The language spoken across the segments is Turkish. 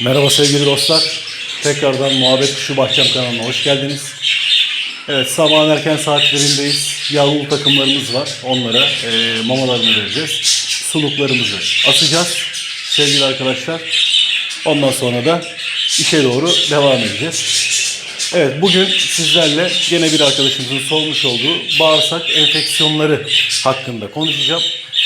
Merhaba sevgili dostlar. Tekrardan Muhabbet Kuşu Bahçem kanalına hoş geldiniz. Evet sabahın erken saatlerindeyiz. Yavrulu takımlarımız var. Onlara e, mamalarını vereceğiz. Suluklarımızı asacağız sevgili arkadaşlar. Ondan sonra da işe doğru devam edeceğiz. Evet bugün sizlerle gene bir arkadaşımızın sormuş olduğu bağırsak enfeksiyonları hakkında konuşacağım.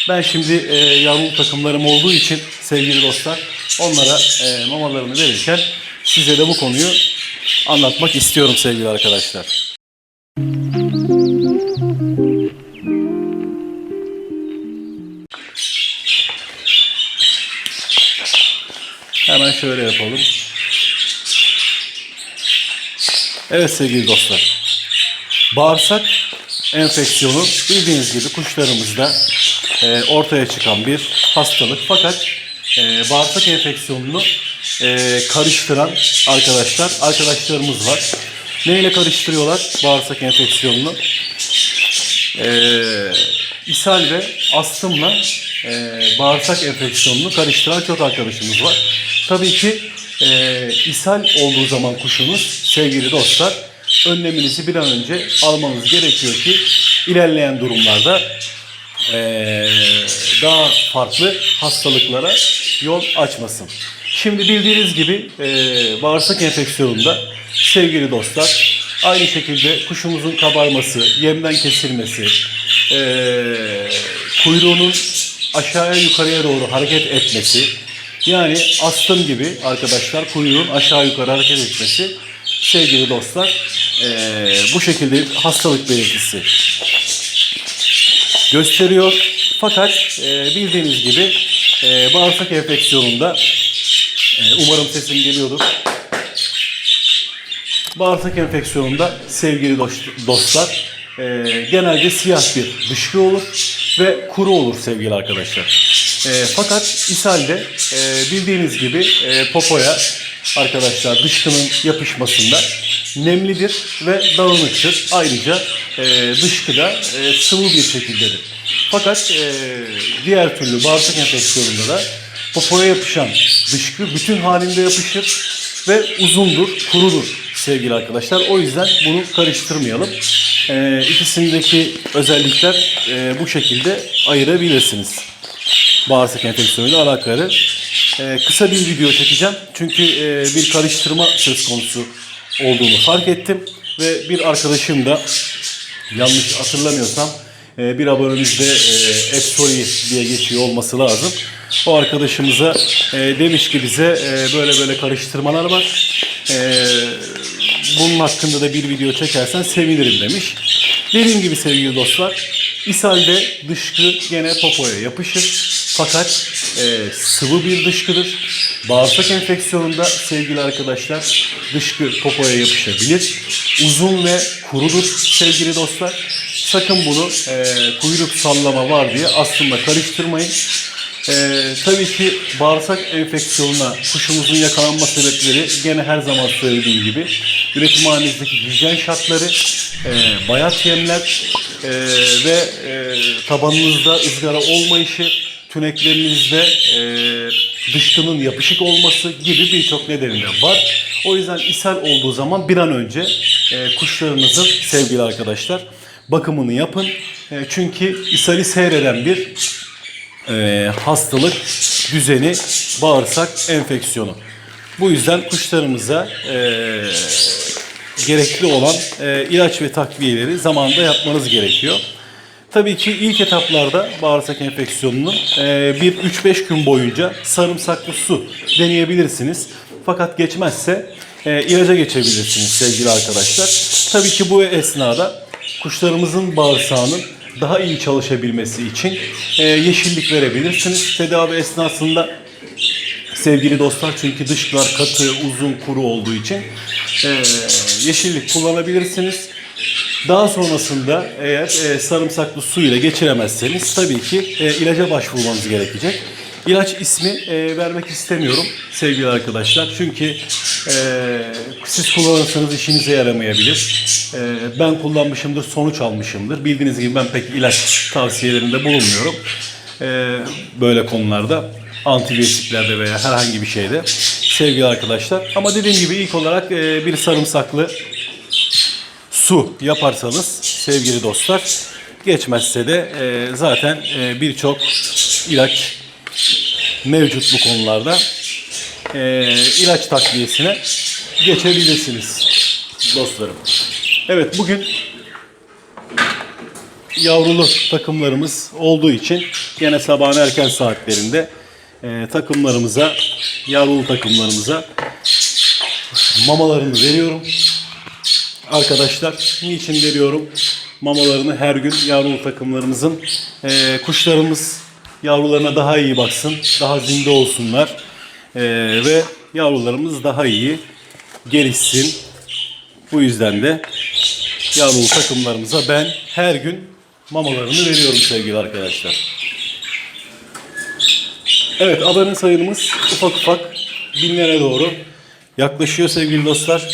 Ben şimdi e, yavrulu takımlarım olduğu için sevgili dostlar onlara e, mamalarını verirken size de bu konuyu anlatmak istiyorum sevgili arkadaşlar. Hemen şöyle yapalım. Evet sevgili dostlar. Bağırsak enfeksiyonu bildiğiniz gibi kuşlarımızda e, ortaya çıkan bir hastalık. Fakat e, bağırsak enfeksiyonunu e, karıştıran arkadaşlar, arkadaşlarımız var. Neyle karıştırıyorlar bağırsak enfeksiyonunu? E, ishal ve astımla e, bağırsak enfeksiyonunu karıştıran çok arkadaşımız var. Tabii ki e, ishal olduğu zaman kuşunuz sevgili dostlar önleminizi bir an önce almanız gerekiyor ki ilerleyen durumlarda e, daha farklı hastalıklara yol açmasın. Şimdi bildiğiniz gibi e, bağırsak enfeksiyonunda sevgili dostlar aynı şekilde kuşumuzun kabarması, yemden kesilmesi, e, kuyruğunun aşağıya yukarıya doğru hareket etmesi, yani astım gibi arkadaşlar kuyruğun aşağı yukarı hareket etmesi sevgili dostlar eee, bu şekilde hastalık belirtisi gösteriyor. Fakat eee, bildiğiniz gibi eee, bağırsak enfeksiyonunda eee, umarım sesim geliyordur. Bağırsak enfeksiyonunda sevgili dost- dostlar eee, genelde siyah bir dışkı olur ve kuru olur sevgili arkadaşlar. Eee, fakat ishalde eee, bildiğiniz gibi eee, popoya arkadaşlar dışkının yapışmasında nemlidir ve dağınıktır. Ayrıca eee dışkı da eee, sıvı bir şekildedir. Fakat eee, diğer türlü bağırsak enfeksiyonunda da popoya yapışan dışkı bütün halinde yapışır ve uzundur, kurudur sevgili arkadaşlar. O yüzden bunu karıştırmayalım. Ee, ikisindeki özellikler e, bu şekilde ayırabilirsiniz. Bağırsak enfeksiyonuyla alakalı. Ee, kısa bir video çekeceğim. Çünkü e, bir karıştırma söz konusu olduğunu fark ettim. Ve bir arkadaşım da yanlış hatırlamıyorsam e, bir abonemizde e, Epsori diye geçiyor olması lazım. O arkadaşımıza e, demiş ki bize e, böyle böyle karıştırmalar var. E, bunun hakkında da bir video çekersen sevinirim demiş. Dediğim gibi sevgili dostlar, ishalde dışkı gene popoya yapışır. Fakat e, sıvı bir dışkıdır. Bağırsak enfeksiyonunda sevgili arkadaşlar dışkı popoya yapışabilir. Uzun ve kurudur sevgili dostlar. Sakın bunu e, kuyruk sallama var diye aslında karıştırmayın. E, tabii ki bağırsak enfeksiyonuna kuşumuzun yakalanma sebepleri gene her zaman söylediğim gibi üretimhanenizdeki hijyen şartları, e, bayat yemler e, ve e, tabanınızda ızgara olmayışı, tüneklerinizde e, dışkının yapışık olması gibi birçok nedeni de var. O yüzden ishal olduğu zaman bir an önce e, kuşlarınızın sevgili arkadaşlar bakımını yapın. E, çünkü ishali seyreden bir e, hastalık düzeni bağırsak enfeksiyonu. Bu yüzden kuşlarımıza e, gerekli olan e, ilaç ve takviyeleri zamanında yapmanız gerekiyor. Tabii ki ilk etaplarda bağırsak enfeksiyonunu e, bir 3-5 gün boyunca sarımsaklı su deneyebilirsiniz. Fakat geçmezse e, ilaca geçebilirsiniz sevgili arkadaşlar. Tabii ki bu esnada kuşlarımızın bağırsağının daha iyi çalışabilmesi için e, yeşillik verebilirsiniz. Tedavi esnasında sevgili dostlar çünkü dışkılar katı, uzun, kuru olduğu için e, yeşillik kullanabilirsiniz. Daha sonrasında eğer e, sarımsaklı su ile geçiremezseniz tabii ki e, ilaca başvurmanız gerekecek. İlaç ismi e, vermek istemiyorum sevgili arkadaşlar. Çünkü e, siz kullanırsanız işinize yaramayabilir. E, ben kullanmışımdır, sonuç almışımdır. Bildiğiniz gibi ben pek ilaç tavsiyelerinde bulunmuyorum. E, böyle konularda antibiyotiklerde veya herhangi bir şeyde. sevgili arkadaşlar. Ama dediğim gibi ilk olarak e, bir sarımsaklı su yaparsanız sevgili dostlar geçmezse de e, zaten e, birçok ilaç mevcut bu konularda. E, ilaç takviyesine geçebilirsiniz dostlarım. Evet bugün yavrulu takımlarımız olduğu için yine sabahın erken saatlerinde e, takımlarımıza, yavrulu takımlarımıza mamalarını veriyorum. Arkadaşlar niçin veriyorum? Mamalarını her gün yavrulu takımlarımızın e, kuşlarımız yavrularına daha iyi baksın, daha zinde olsunlar E, ve yavrularımız daha iyi gelişsin. Bu yüzden de yavrulu takımlarımıza ben her gün mamalarını veriyorum sevgili arkadaşlar. Evet abone sayımız ufak ufak binlere doğru yaklaşıyor sevgili dostlar.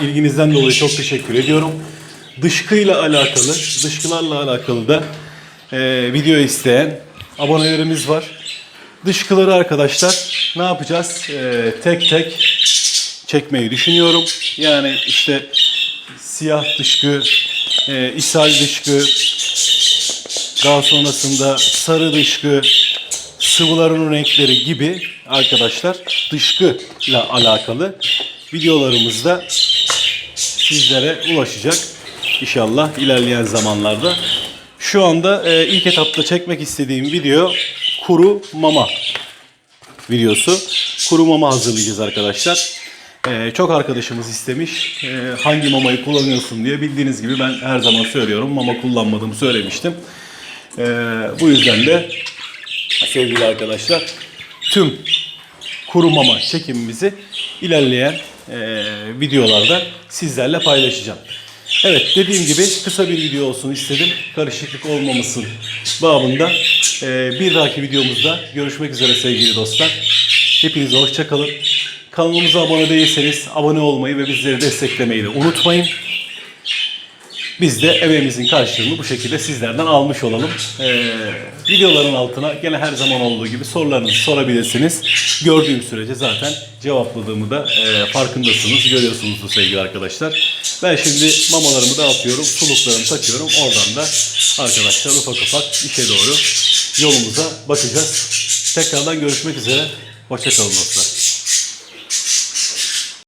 İlginizden dolayı çok teşekkür ediyorum. Dışkıyla alakalı, dışkılarla alakalı da e, video isteyen abonelerimiz var. Dışkıları arkadaşlar ne yapacağız? E, tek tek çekmeyi düşünüyorum. Yani işte siyah dışkı, e, ishal dışkı, daha sonrasında sarı dışkı, sıvıların renkleri gibi arkadaşlar dışkı ile alakalı videolarımızda sizlere ulaşacak inşallah ilerleyen zamanlarda. Şu anda e, ilk etapta çekmek istediğim video kuru mama videosu. Kuru mama hazırlayacağız arkadaşlar. Ee, çok arkadaşımız istemiş ee, hangi mamayı kullanıyorsun diye. Bildiğiniz gibi ben her zaman söylüyorum mama kullanmadığımı söylemiştim. Ee, bu yüzden de sevgili arkadaşlar tüm kuru mama çekimimizi ilerleyen e, videolarda sizlerle paylaşacağım. Evet dediğim gibi kısa bir video olsun istedim. Karışıklık olmamasın babında. E, bir dahaki videomuzda görüşmek üzere sevgili dostlar. Hepinize hoşçakalın. Kanalımıza abone değilseniz abone olmayı ve bizleri desteklemeyi de unutmayın. Biz de emeğimizin karşılığını bu şekilde sizlerden almış olalım. Ee, videoların altına gene her zaman olduğu gibi sorularınızı sorabilirsiniz. Gördüğüm sürece zaten cevapladığımı da e, farkındasınız, görüyorsunuzdur sevgili arkadaşlar. Ben şimdi mamalarımı dağıtıyorum, suluklarımı takıyorum. Oradan da arkadaşlar ufak ufak işe doğru yolumuza bakacağız. Tekrardan görüşmek üzere. Hoşçakalın.